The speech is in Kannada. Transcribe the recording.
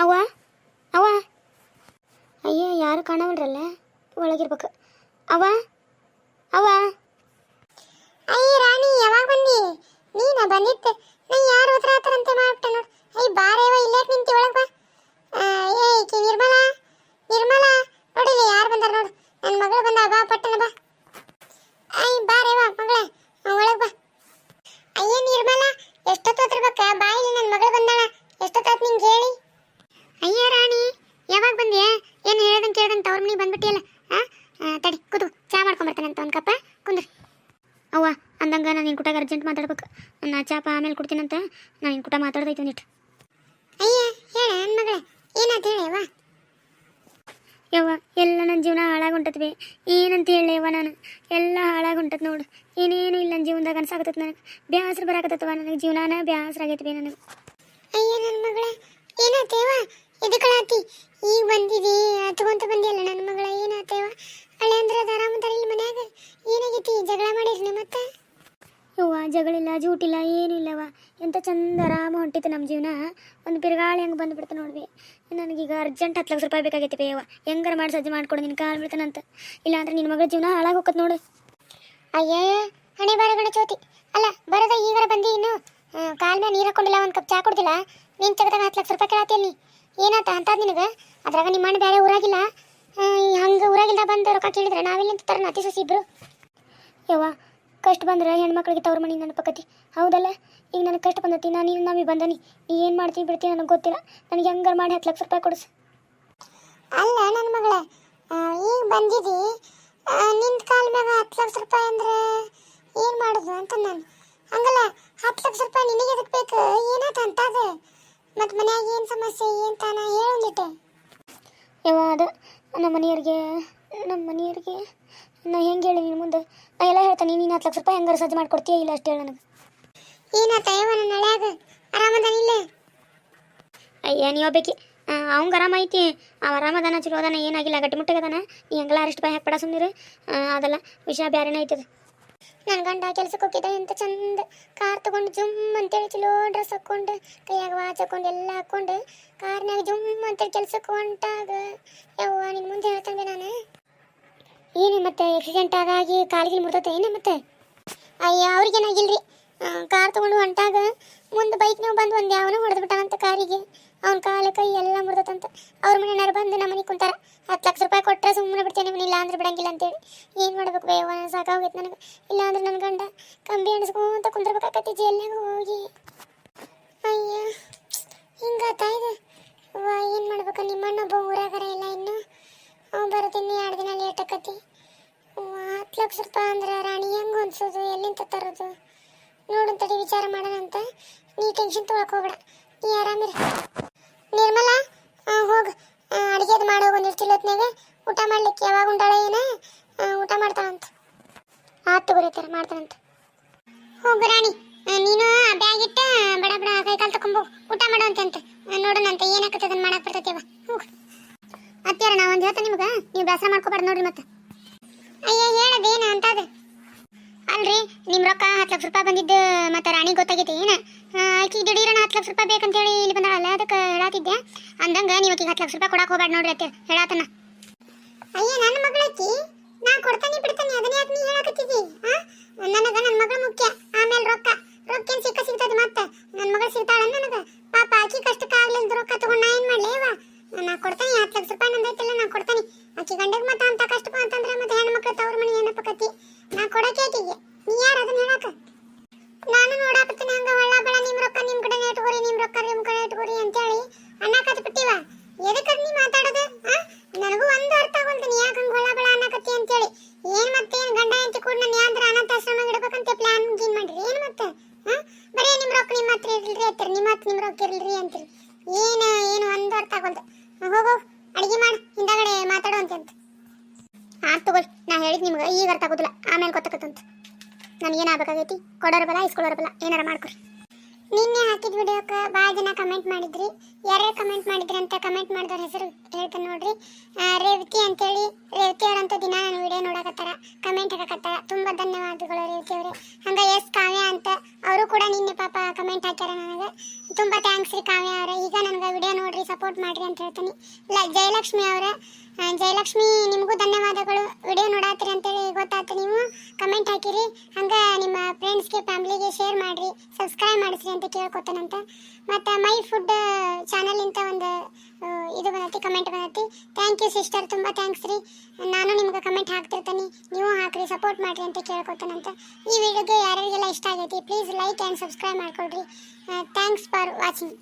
ಅವ್ವ ಅವ್ವ. ಅಯ್ಯ ಯಾರು ಕಾಣವಲ್ರಲ್ಲ? ಒಳಗಿರ್ಬೇಕು. ಅವ್ವ ಅವ್ವ. ಅಯ್ಯ ರಾಣಿ ಯಾವಾಗ ಬಂದಿ ನೀನ ಬಂದಿತ್ತು ನಾ ಯಾರು ಹತ್ರ ಹತ್ರಂತೆ ಮಾಡ್ಬಿಟ್ಟೆ ನೋಡು. ಅಯ್ಯ ಬಾರೇವ ಇಲ್ಲೇ ನಿಂತಿ ಒಳಗೆ ಬಾ. ಆ, ಏ ನಿರ್ಮಲ ನಿರ್ಮಲಾ. ನೋಡಿ ಇಲ್ಲಿ ಯಾರು ಬಂದಾರ ನೋಡು. ನನ್ನ ಮಗಳು ಬಂದ ಬಾ ಪಟ್ಟಣ ಬಾ. ಅಯ್ಯ ಬಾರೇವ ಮಗಳೇ. ಒಳಗೆ ಬಾ. ಅಯ್ಯ ನಿರ್ಮಲಾ ಎಷ್ಟೊತ್ತು ಹತ್ರಬೇಕ? ಬಾ ಇಲ್ಲಿ ನನ್ನ ಮಗಳು ಬಂದಾಳ. ಎಷ್ಟೊತ್ತಾತ್ ನಿಂಗೆ ಹೇಳಿ ಅಯ್ಯ ರಾಣಿ ಯಾವಾಗ ಬಂದ್ಯಾ ಏನು ಹೇಳ್ದಂಗೆ ಕೇಳ್ದಂಗೆ ತವ್ರ ಮನೆಗೆ ಬಂದ್ಬಿಟ್ಟಿಯಲ್ಲ ಹಾಂ ತಡಿ ಕೂತು ಚಾ ಮಾಡ್ಕೊಂಬರ್ತಾನಂತ ಒಂದು ಕಪ್ಪ ಕುಂದ್ರಿ ಅವ್ವ ಕುಟಾಗ ಅರ್ಜೆಂಟ್ ಮಾತಾಡ್ಬೇಕು. ನಾ ಚಾಪ ಆಮೇಲೆ ಕೊಡ್ತೀನಂತ. ನಾನು ನಿನ್ನ ಕುಟ ಮಾತಾಡ್ದೈತೆ ಒಂದಿಟ್ಟು ಅಯ್ಯ ಹೇಳ ನನ್ನ ಮಗಳೇ. ಯವ್ವ ಎಲ್ಲ ನನ್ನ ಜೀವನ ಹಾಳಾಗುಂಟತ್ವಿ ಏನಂತ ಹೇಳಿ ಯವ್ವ ನಾನು? ಎಲ್ಲ ಹಾಳಾಗುಂಟತ್ ನೋಡು. ಏನೇನು ಇಲ್ಲ ನನ್ನ ಜೀವನದಾಗ ಅನ್ಸಾಕತ್ತದ ನನಗೆ. ಬ್ಯಾಸರ ಬರಾಕತ್ತವ ನನಗೆ. ಜೀವನಾನ ಬ್ಯಾಸ್ರ ಆಗೈತಿ ನನಗೆ. ಅಯ್ಯ ನನ್ನ ಮಗಳ. ಏನಾತೇವ ಎದಕ್ಕಳಾತಿ ಈಗ ಬಂದಿದಿ ತಗೊಂತ ಬಂದಿಯಲ್ಲ ನನ್ನ ಮಗಳ ಏನಾತೇವ ಹಳೆ ಅಂದ್ರೆ ಆರಾಮದಾರ ಇಲ್ಲಿ ಮನ್ಯಾಗ ಏನಾಗೈತಿ ಜಗಳ ಮಾಡಿರ್ನಿ ಮತ್ತೆ ಯವ್ವ ಜಗಳಿಲ್ಲ ಜೂಟಿಲ್ಲ ಏನೂ ಇಲ್ಲವ ಎಂತ ಚಂದ ಆರಾಮ ಹೊಂಟಿತ್ತು ನಮ್ಮ ಜೀವನ. ಒಂದು ಬಿರುಗಾಳಿ ಹೆಂಗೆ ಬಂದುಬಿಡ್ತು ನೋಡ್ವಿ. ನನಗೀಗ ಅರ್ಜೆಂಟ್ ಹತ್ತು ಲಕ್ಷ ರೂಪಾಯಿ ಬೇಕಾಗೈತಿ ಬೇ ಯವ್ವ. ಹೆಂಗಾರ ಮಾಡಿ ಸಜ್ಜು ಮಾಡ್ಕೊಡು ನಿನ್ನ ಕಾಲು ಬಿಡ್ತಾನಂತ ಇಲ್ಲಾಂದ್ರೆ ನಿನ್ನ ಮಗಳ ಜೀವನ ಹಾಳಾಗಿ ಹೋಗತ್ ನೋಡು. ಅಯ್ಯಯ್ಯ ಹಣೆ ಬಾರಗಣ ಚೋತಿ ಅಲ್ಲ ಬರದ ಈಗಾರ ಬಂದಿ ಇನ್ನು? ಕಾಲ ಮೇಲೆ ನೀರು ಹಾಕೊಂಡಿಲ್ಲ ಒಂದು ಕಪ್ ಚಾ ಕೊಡ್ತಿಲ್ಲ ನೀನು ತೆಗೆದಾಗ ಹತ್ತು ಲಕ್ಷ ರೂಪಾಯಿ ಕೇಳತ್ತಿ ಅಲ್ಲಿ ಏನಾತ ಅಂತದ್ ನಿನಗೆ? ಅದ್ರಾಗ ನಿಮ್ಮ ಮಣ್ಣು ಬೇರೆ ಊರಾಗಿಲ್ಲ? ಹಂಗೆ ಊರಾಗಿಲ್ಲ ಬಂದು ರೊಕ್ಕ ಕೇಳಿದ್ರೆ ನಾವೆಲ್ಲಿ ತರ ಅತಿ ಸೊಸಿ ಇಬ್ರು? ಯವ್ವ ಕಷ್ಟ ಬಂದ್ರೆ ಹೆಣ್ಮಕ್ಳಿಗೆ ತವ್ರ ಮನೆ ನೆನಪಕತಿ. ಹೌದಲ್ಲ? ಈಗ ನನಗೆ ಕಷ್ಟ ಬಂದತಿ ನಾನು ಇಲ್ಲಿ ನಮಗೆ ಬಂದನಿ. ನೀ ಏನು ಮಾಡ್ತೀನಿ ಬಿಡ್ತೀನಿ ನನಗೆ ಗೊತ್ತಿಲ್ಲ. ನನಗೆ ಹೆಂಗಾರ ಮಾಡಿ ಹತ್ತು ಲಕ್ಷ ರೂಪಾಯಿ ಕೊಡಿಸು. ಅಲ್ಲ ನನ್ನ ಮಗಳ ಈಗ ಬಂದಿದ್ದಿ ನಿಂತ ಕಾಲ ಮ್ಯಾಗ ಹತ್ತು ಲಕ್ಷ ರೂಪಾಯಿ ಅಂದ್ರೆ ಏನು ಮಾಡೋದು ಅಂತ ನಾನು. ಹಂಗಲ್ಲ ಹತ್ತು ಲಕ್ಷ ರೂಪಾಯಿ ನಿನಗೆ ಎದಕ್ಕೆ ಬೇಕು? ಏನಾತ ಅದು ಮತ್ತು ಮನ್ಯಾಗ ಏನು ಸಮಸ್ಯೆ ಏನು ತಾನ? ಹೇಳೊಂದಿಟ್ಟೆ ಯಾವ ಅದು. ನಮ್ಮ ಮನೆಯವ್ರಿಗೆ ನಮ್ಮ ಮನೆಯವ್ರಿಗೆ. ನಾ ಹೆಂಗೆ ಹೇಳಿ ನಿನ್ನ ಮುಂದೆ? ನಾ ಎಲ್ಲ ಹೇಳ್ತಾನೆ ನೀನು ಹತ್ತು ಲಕ್ಷ ರೂಪಾಯಿ ಹೆಂಗಾರ ಸಜ್ಜು ಮಾಡ್ಕೊಡ್ತೀಯ ಇಲ್ಲ ಅಷ್ಟು ಹೇಳಿ ನನಗೆ. ಏನಾತ ಯವ್ವ ನನ್ನ ಹಳ್ಯಾಗ ಆರಾಮದಾನಿಲ್ಲ ಅಯ್ಯ ನೀ ಬೇಕಿ ಅವಂಗೆ ಆರಾಮ ಐತಿ. ಅವ ಆರಾಮದಾನ ಚಲೋ ಅದಾನ ಏನಾಗಿಲ್ಲ ಗಟ್ಟಿ ಮುಟ್ಟಗದಾನ ನೀ ಹಂಗಲ್ಲ ಅರೆಸ್ಟ್ ಬಾಯ್ ಹಾಕ್ಬೇಡ ಸುಮ್ಮನಿರು ಅದಲ್ಲ ವಿಷಯ ಬ್ಯಾರೆನೇ ಐತದ. ನನ್ನ ಗಂಡ ಕೆಲಸಕ್ಕೆ ಹೋಗಿದ್ದ ಎಂತ ಚಂದ ಕಾರ್ ತಗೊಂಡು ಜುಮ್ ಅಂತೇಳಿ ಚಲೋ ಡ್ರೆಸ್ ಹಾಕ್ಕೊಂಡು ಕೈಯಾಗ ವಾಚ್ ಹಾಕೊಂಡು ಎಲ್ಲ ಹಾಕೊಂಡು ಕಾರ್ನಾಗ ಜುಮ್ ಅಂತೇಳಿ ಕೆಲಸಕ್ಕೆ ಹೊಂಟಾಗ. ಯವ್ವ ನಿನ್ನ ಮುಂದೆ ಹೇಳ್ತಂಗೆ ನಾನು? ಏನು ಮತ್ತೆ ಆಕ್ಸಿಡೆಂಟ್ ಆದಾಗಿ ಕಾಲಿಗೆ ಮುರ್ತೈತೆ ಏನು ಮತ್ತೆ? ಅಯ್ಯ, ಅವ್ರಿಗೇನಾಗಿಲ್ರಿ? ಕಾರ್ ತಗೊಂಡು ಹೊಂಟಾಗ ಮುಂದೆ ಬೈಕ್ ನೀವು ಬಂದು ಒಂದು ಯಾವನೋ ಹೊಡೆದು ಬಿಟ್ಟಾನಂತ ಕಾರಿಗೆ. ಅವ್ನ ಕಾಲ ಕೈ ಎಲ್ಲ ಮುರಿದತ್ತಂತ ಅವ್ರ ಮನೆಯವ್ರು ಬಂದು ನಮ್ಮ ಮನೆಗೆ ಕುಂತಾರ? ಹತ್ತು ಲಕ್ಷ ರೂಪಾಯಿ ಕೊಟ್ಟರೆ ಸುಮ್ಮನೆ ಬಿಡ್ತೇನೆ ಇಲ್ಲ ಅಂದ್ರೆ ಬಿಡಂಗಿಲ್ಲ ಅಂತೇಳಿ. ಏನು ಮಾಡ್ಬೇಕು? ಬೇವ ಸಾಕಾಗೈತೆ ನನಗೆ. ಇಲ್ಲ ಅಂದ್ರೆ ನನ್ನ ಗಂಡ. ಕಂಬಿ ಅಣಿಸ್ಕೊಂತ ಕುಂದಿರ್ಬೇಕಾಕತಿ ಜೈಲ್ನಾಗ ಹೋಗಿ ಅಯ್ಯ ಹಿಂಗಾತ ಇದು ವಾ ಏನು ಮಾಡ್ಬೇಕು ನಿಮ್ಮಣ್ಣೊಬ್ಬ ಊರಾಗರ ಇಲ್ಲ ಇನ್ನು ಅವ್ ಬರೋದಿನ್ನು ಎರಡು ದಿನ ಲೇಟ್ ಆಕತಿ ಹತ್ತು ಲಕ್ಷ ರೂಪಾಯಿ ಅಂದ್ರೆ ರಾಣಿ, ಹೆಂಗೆ ಅನ್ಸೋದು? ಎಲ್ಲಿಂದ ತರೋದು? ನೋಡು ತಡಿ, ವಿಚಾರ ಮಾಡೋಣಂತ ನೀ ಟೆನ್ಷನ್ ತೊಗೊಳಕ್ಕೆ ಹೋಗ್ಬೇಡ. ನೀ ಆರಾಮಿರಿ ನಿರ್ಮಲಾ ಹೋಗ್. ಅಡುಗೆದು ಮಾಡೋ, ಒಂದು ಹೊತ್ನಾಗ ಊಟ ಮಾಡ್ಲಿಕ್ಕೆ ಯಾವಾಗ ಉಂಟಾಳ ಏನ? ಊಟ ಮಾಡ್ತಾಳಂತ. ಆತು ತಗೋರಿತಾರ ಮಾಡ್ತಾನಂತ ಹೋಗು ರಾಣಿ. ನೀನು ಬ್ಯಾಗ್ ಇಟ್ಟ, ಬಡ ಬಡ ಕೈ ಕಾಲು ತಕೊಂಬೋ. ಊಟ ಮಾಡುವಂತೆ ನೋಡೋಣಂತ ಏನಾಗುತ್ತೆ ಅದನ್ನ ಮಾಡಕ್ ಬರ್ತೈತಿ ಅವ. ಹೋಗು. ಅತ್ತಿಯಾರ, ನಾ ಒಂದು ಹೇಳ್ತೇನೆ ನಿಮ್ಗೆ. ನೀವು ಬೇಸರ ಮಾಡ್ಕೋಬಾರ್ದು ನೋಡ್ರಿ ಮತ್ತೆ. ಅಯ್ಯ, ಹೇಳದೇನ ಅಂತದ ಅಲ್ರಿ ನಿಮ್ಮ ರೊಕ್ಕ ಹತ್ತು ಲಕ್ಷ ರೂಪಾಯಿ ಬಂದಿದ್ದು ಮತ್ತೆ ರಾಣಿ ಗೊತ್ತಾಗೈತಿ ಏನ? ಆಕಿ ದಿಢೀರನ ಹತ್ತು ಲಕ್ಷ ರೂಪಾಯಿ ಬೇಕಂತೇಳಿ ಇಲ್ಲಿ ಬಂದಾಳಲ್ಲ, ಅದಕ್ಕೆ ಹೇಳಾತಿದ್ದೆ. ಅಂದಂಗ ನೀವು ಆಕಿಗೆ ಹತ್ತು ಲಕ್ಷ ರೂಪಾಯಿ ಕೊಡಕ್ಕೆ ಹೋಗ್ಬೇಡ ನೋಡ್ರಿ ಅತ್ತೆ ಹೇಳಾತನ. ಅಯ್ಯ ನನ್ನ ಮಗಳಾಕಿ ನಾ ಕೊಡ್ತಾನೆ, ಬಿಡ್ತಾನೆ, ಅದನ್ನ ಯಾಕೆ ನೀ ಹೇಳಕತ್ತಿದ್ದಿ ನನಗೆ ನನ್ನ ಮಗಳು ಮುಖ್ಯ, ಆಮೇಲೆ ರೊಕ್ಕ. ರೊಕ್ಕ ಏನು ಸಿಕ್ಕ ಸಿಗ್ತದೆ ಮತ್ತೆ. ನನ್ನ ಮಗಳು ಸಿಗ್ತಾಳ ನನಗೆ. ಪಾಪ ಆಕಿ ಕಷ್ಟಕ್ಕಾಗ್ಲಿಲ್ದ ರೊಕ್ಕ ತಗೊಂಡ್ ನಾ ಏನು ಮಾಡಲಿ? ಅವ ನಾ ಕೊಡ್ತಾನೆ, ಹತ್ತು ಲಕ್ಷ ರೂಪಾಯಿ ನಂದೈತಿಲ್ಲ, ನಾ ಕೊಡ್ತಾನೆ. ಆಕಿ ಗಂಡಗೆ ಮತ್ತೆ ಅಂತ ಕಷ್ಟ ಅಂತಂದ್ರೆ ಮತ್ತೆ ಹೆಣ್ಮಕ್ಳು ತವ್ರ ಮನೆ ಏನಪ್ಪಕತಿ ನಾ ಕೊಡಕ್ಕೆ ನೀ ಯಾರು ಅದನ್ನ ಹೇಳಕ ನಾನು ನೋಡಾಕತ್ತೀನಿ ಹಂಗ ಹೊಳ್ಳ ಬೆಳ ನಿಮ್ ರೊಕ್ಕ ನಿಮ್ ಕಡೆ ಇಟ್ಕೋರಿ ನಿಮ್ ರೊಕ್ಕ ನಿಮ್ ಕಡೆ ಇಟ್ಕೋರಿ ಅಂತೇಳಿ ಅನ್ನಕತ್ ಬಿಟ್ಟಿವ ಎದಕ್ಕೆ ನೀ ಮಾತಾಡೋದು? ನನಗೂ ಒಂದು ಅರ್ಥ ಆಗೋಲ್ತೀನಿ ಯಾಕೆ ಹಂಗ ಹೊಳ್ಳ ಬೆಳ ಅನ್ನಕತ್ತಿ ಅಂತೇಳಿ. ಏನ್ ಮತ್ತೆ ಏನ್ ಗಂಡ ಹೆಂಡತಿ ಕೂಡ ನನ್ನ ಯಾಂದ್ರ ಅನಾಥಾಶ್ರಮ ಇಡ್ಬೇಕಂತ ಪ್ಲಾನ್ ಗೀನ್ ಮಾಡ್ರಿ. ಏನ್ ಮತ್ತೆ? ಬರೀ ನಿಮ್ ರೊಕ್ಕ ನಿಮ್ಮ ಹತ್ರ ಇರ್ಲಿ ಅಂತೀರಿ ನಿಮ್ಮ ಹತ್ರ ನಿಮ್ ರೊಕ್ಕ ಇರ್ಲಿ ಅಂತೀರಿ. ಏನು ಏನು ಒಂದು ಅರ್ಥ ಆಗೋಲ್ದು. ಹೋಗೋ ಅಡಿಗೆ ಮಾಡಿ, ಹಿಂದಗಡೆ ಮಾತಾಡೋ ಅಂತ ಆತ್ ತಗೊಳ್ ನಾ ಹೇಳಿದ್ ನಿಮ್ಗೆ ಈಗ ಅರ್ಥ ಆಗೋದಿಲ್ಲ. ಆಮೇಲೆ ಗೊತ್ತಾಗತ್ತಂತ. ನನಗೆ ಏನಾಗಬೇಕಾಗೈತಿ ಕೊಡೋರ ಬಲ ಇಸ್ಕೊಳ್ಳೋರ ಬಲ, ಏನಾರ ಮಾಡ್ಕೊರಿ. ನಿನ್ನೆ ಹಾಕಿದ ವಿಡಿಯೋಕ್ಕೆ ಭಾಳ ಜನ ಕಮೆಂಟ್ ಮಾಡಿದ್ರಿ. ಯಾರ್ಯಾರು ಕಮೆಂಟ್ ಮಾಡಿದ್ರಿ ಮಾಡಿದ್ರಂತ ಕಮೆಂಟ್ ಮಾಡಿದವ್ರ ಹೆಸರು ಹೇಳ್ತಾನೆ ನೋಡ್ರಿ. ರೇವತಿ ಅಂತೇಳಿ ಈಗ ನನಗೆ ವಿಡಿಯೋ ನೋಡ್ರಿ ಸಪೋರ್ಟ್ ಮಾಡ್ರಿ ಅಂತ ಹೇಳ್ತೀನಿ. ಇಲ್ಲ ಜಯಲಕ್ಷ್ಮಿ ಅವರೇ ಜಯಲಕ್ಷ್ಮಿ ನಿಮಗೂ ಧನ್ಯವಾದಗಳು. ವಿಡಿಯೋ ನೋಡಾತ್ರಿ ಅಂತೇಳಿ ಗೊತ್ತಾಯ್ತು ನೀವು. ಕಮೆಂಟ್ ಹಾಕಿರಿ. ಹಂಗೆ ನಿಮ್ಮ ಫ್ರೆಂಡ್ಸ್ಗೆ ಫ್ಯಾಮ್ಲಿಗೆ ಶೇರ್ ಮಾಡ್ರಿ. ಸಬ್ಸ್ಕ್ರೈಬ್ ಮಾಡಿಸ್ರಿ ಅಂತ ಕೇಳ್ಕೊತಾನಂತ. ಮತ್ತು ಮೈ ಫುಡ್ ಚಾನಲಿಂದ ಒಂದು ಇದು ಬಂದೈತಿ ಕಮೆಂಟ್ ಬಂದೈತಿ. ಥ್ಯಾಂಕ್ ಯು ಸಿಸ್ಟರ್ ತುಂಬ ಥ್ಯಾಂಕ್ಸ್ ರೀ. ನಾನು ನಿಮ್ಗೆ ಕಮೆಂಟ್ ಹಾಕ್ತಿರ್ತೀನಿ. ನೀವು ಹಾಕ್ರಿ ಸಪೋರ್ಟ್ ಮಾಡಿರಿ ಅಂತ ಕೇಳ್ಕೊತಾನಂತ. ಈ ವಿಡಿಯೋಗೆ ಯಾರ್ಯಾರಿಗೆಲ್ಲ ಇಷ್ಟ ಆಗೈತಿ ಪ್ಲೀಸ್ ಲೈಕ್ ಆ್ಯಂಡ್ ಸಬ್ಸ್ಕ್ರೈಬ್ ಮಾಡ್ಕೊಳ್ರಿ ಥ್ಯಾಂಕ್ಸ್ ಫಾರ್ ವಾಚಿಂಗ್